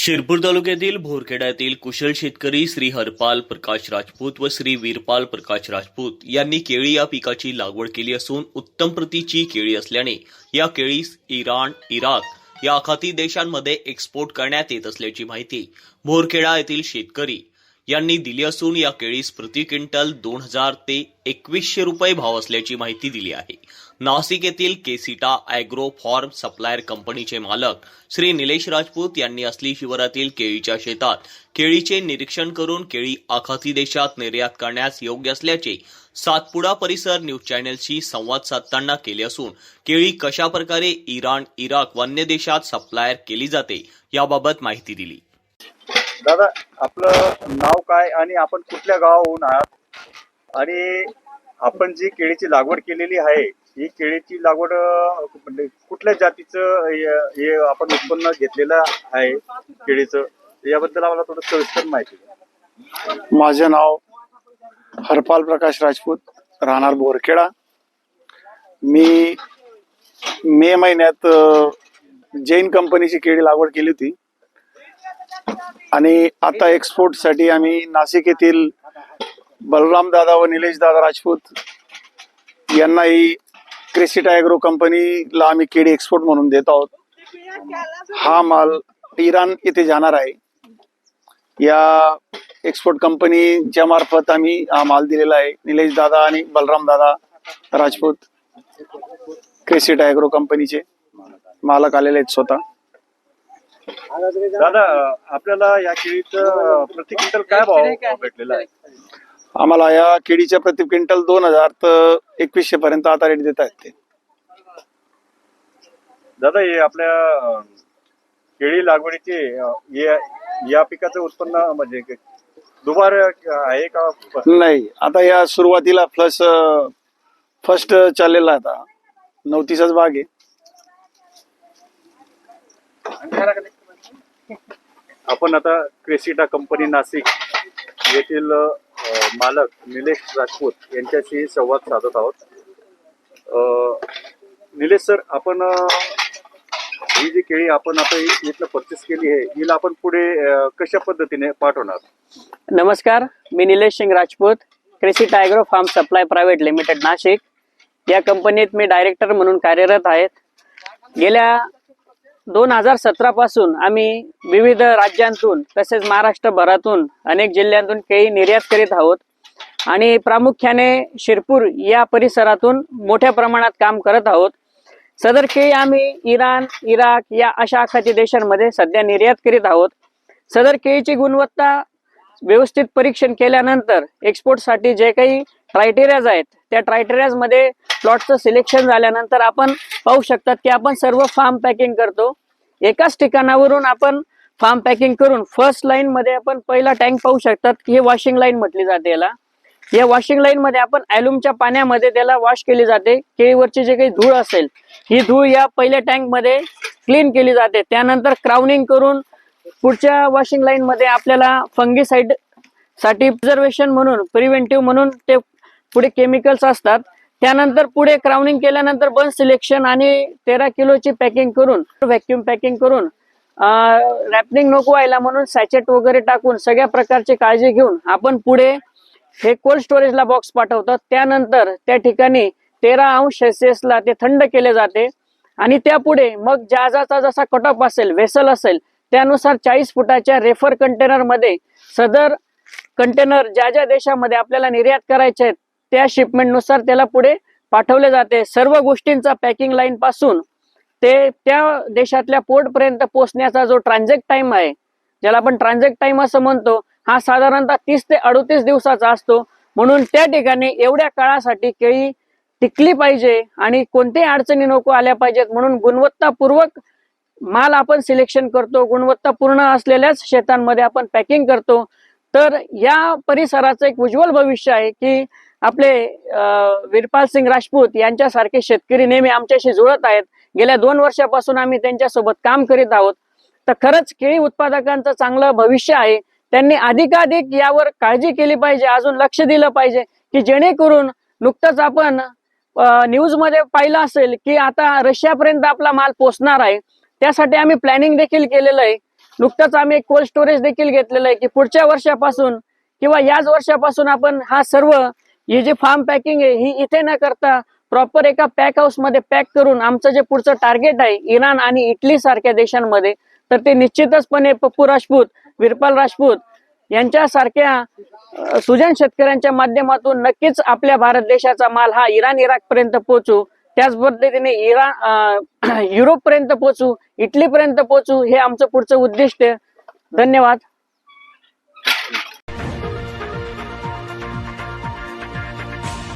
शिरपूर तालुक्यातील भोरखेड्यातील कुशल शेतकरी श्री हरपाल प्रकाश राजपूत व श्री वीरपाल प्रकाश राजपूत यांनी केळी या पिकाची लागवड केली असून उत्तम प्रतीची केळी असल्याने या केळीस इराण इराक या आखाती देशांमध्ये एक्सपोर्ट करण्यात येत असल्याची माहिती भोरखेडा येथील शेतकरी यांनी दिली असून या केळीस प्रति क्विंटल दोन हजार ते एकवीसशे रुपये भाव असल्याची माहिती दिली आहे. नाशिक येथील केसिटा अॅग्रो फॉर्म सप्लायर कंपनीचे मालक श्री निलेश राजपूत यांनी असली शिवारातील केळीच्या शेतात केळीचे निरीक्षण करून केळी आखाती देशात निर्यात करण्यास योग्य असल्याचे सातपुडा परिसर न्यूज चॅनेलशी संवाद साधताना केले असून केळी कशा प्रकारे इराण इराक वन्य देशात सप्लायर केली जाते याबाबत माहिती दिली. दादा आपलं नाव काय आणि आपण कुठल्या गावाहून आहात? आणि आपण जी केळीची लागवड केलेली आहे ही केळीची लागवड म्हणजे कुठल्या जातीचं हे- हे आपण उत्पन्न घेतलेलं आहे केळीचं? याबद्दल आम्हाला थोडं सविस्तर माहिती द्या. माझं नाव हरपाल प्रकाश राजपूत राहणार बोरखेडा. मी मे महिन्यात अ, जैन कंपनीची केळी लागवड केली होती. आणि आता एक्सपोर्टसाठी आम्ही नाशिक येथील बलराम दादा व निलेश दादा राजपूत यांनाही क्रेसिटा ॲग्रो कंपनीला आम्ही केळी एक्सपोर्ट म्हणून देत आहोत. हा माल इराण येथे जाणार आहे. या एक्सपोर्ट कंपनीच्या मार्फत आम्ही हा माल दिलेला आहे. निलेश दादा आणि बलराम दादा राजपूत क्रेसिट ॲग्रो कंपनीचे मालक आलेले आहेत स्वतः. दादा आपल्याला या केळीचं प्रति क्विंटल काय भाव भेटलेला आहे? आम्हाला या केळीच्या प्रति क्विंटल दोन हजार तर एकवीसशे पर्यंत आता रेट देत आहेत ते. दादा हे आपल्या अं, केळी लागवडीचे अं, हे- या पिकाचं उत्पन्न म्हणजे क- दुबार आहे का? नाही आता या सुरुवातीला प्लस फर्स्ट चाललेला आहे आता. नवतीचाच भाग आहे. आपण आता क्रेसिटा कंपनी नाशिक येथील अ, मालक निलेश राजपूत यांच्याशी संवाद साधत आहोत. निलेश सर आपण ही जी केळी आपण आता इथलं परचेस केली आहे हिला आपण पुढे कशा पद्धतीने पाठवणार? नमस्कार मी Nilesh Singh Rajput Krishi Tygro farm supply private limited Nashik. या कंपनीत मी डायरेक्टर म्हणून कार्यरत आहेत. गेल्या दोन हजार सतरा पासून आम्ही विविध राज्यांतून तसेच महाराष्ट्रभरातून अनेक जिल्ह्यांतून केळी निर्यात करीत आहोत. आणि प्रामुख्याने शिरपूर या परिसरातून मोठ्या प्रमाणात काम करत आहोत. सदर केळी आम्ही इराण इराक या अशा आखाती देशांमध्ये सध्या निर्यात करीत आहोत. सदर केळीची गुणवत्ता व्यवस्थित परीक्षण केल्यानंतर एक्सपोर्टसाठी जे काही क्रायटेरियाज आहेत त्या क्रायटेरियाजमध्ये प्लॉटचं सिलेक्शन झाल्यानंतर आपण पाहू शकतात की आपण सर्व फार्म पॅकिंग करतो. एकाच ठिकाणावरून आपण फार्म पॅकिंग करून फर्स्ट लाईन मध्ये आपण पहिला टँक पाहू शकतात की हे वॉशिंग लाईन म्हटली जाते याला. या वॉशिंग लाईन मध्ये आपण ॲल्युमच्या पाण्यामध्ये त्याला वॉश केली जाते. केळीवरची जे काही धूळ असेल ही धूळ या पहिल्या टँकमध्ये क्लीन केली जाते. त्यानंतर क्राउनिंग करून पुढच्या वॉशिंग लाईन मध्ये आपल्याला फंगीसाईडसाठी प्रिझर्वेशन म्हणून प्रिव्हेंटिव्ह म्हणून ते पुढे केमिकल्स असतात. त्यानंतर पुढे क्राउनिंग केल्यानंतर बन सिलेक्शन आणि तेरा किलोची पॅकिंग करून व्हॅक्युम पॅकिंग करून रॅपनिंग नको व्हायला म्हणून सॅचेट वगैरे टाकून सगळ्या प्रकारची काळजी घेऊन आपण पुढे हे कोल्ड स्टोरेजला बॉक्स पाठवतात त्यानंतर त्या ठिकाणी तेरा अंश सेल्सिअसला ते थंड केले जाते. आणि त्यापुढे मग जहाजाचा जसा कटऑफ असेल वेसल असेल त्यानुसार चाळीस फुटाच्या रेफर कंटेनरमध्ये सदर कंटेनर ज्या ज्या देशामध्ये आपल्याला निर्यात करायचे आहेत त्या शिपमेंटनुसार नुसार त्याला पुढे पाठवले जाते. सर्व गोष्टींचा पॅकिंग लाईन पासून ते त्या देशातल्या पोर्ट पर्यंत पोहोचण्याचा जो ट्रान्झॅक्ट टाइम आहे ज्याला आपण ट्रान्झॅक्ट टाइम असं म्हणतो हा साधारणतः तीस ते अडतीस दिवसाचा असतो. म्हणून त्या ठिकाणी एवढ्या काळासाठी केळी टिकली पाहिजे आणि कोणत्याही अडचणी नको आल्या पाहिजेत. म्हणून गुणवत्तापूर्वक माल आपण सिलेक्शन करतो. गुणवत्तापूर्ण असलेल्याच शेतांमध्ये आपण पॅकिंग करतो. तर या परिसराचं एक उज्ज्वल भविष्य आहे की आपले वीरपाल सिंग राजपूत यांच्यासारखे शेतकरी नेहमी आमच्याशी जुळत आहेत. गेल्या दोन वर्षापासून आम्ही त्यांच्यासोबत काम करीत आहोत. तर खरंच केळी उत्पादकांचं चांगलं भविष्य आहे. त्यांनी अधिकाधिक यावर काळजी केली पाहिजे अजून लक्ष दिलं पाहिजे की जेणेकरून नुकतंच आपण न्यूजमध्ये पाहिलं असेल की आता रशियापर्यंत आपला माल पोहोचणार आहे. त्यासाठी आम्ही प्लॅनिंग देखील केलेलं आहे. नुकतंच आम्ही एक कोल्ड स्टोरेज देखील घेतलेलं आहे की पुढच्या वर्षापासून किंवा याच वर्षापासून आपण हा सर्व ही जे फार्म पॅकिंग आहे ही इथे न करता प्रॉपर एका पॅक हाऊसमध्ये पॅक करून आमचं जे पुढचं टार्गेट आहे इराण आणि इटली सारख्या देशांमध्ये तर ते निश्चितचपणे पप्पू राजपूत विरपाल राजपूत यांच्यासारख्या सुजन शेतकऱ्यांच्या माध्यमातून नक्कीच आपल्या भारत देशाचा माल हा इराण इराक पर्यंत पोहोचू. त्याच पद्धतीने इराण युरोप पर्यंत पोहोचू इटली पर्यंत पोहोचू हे आमचं पुढचं उद्दिष्ट आहे. धन्यवाद.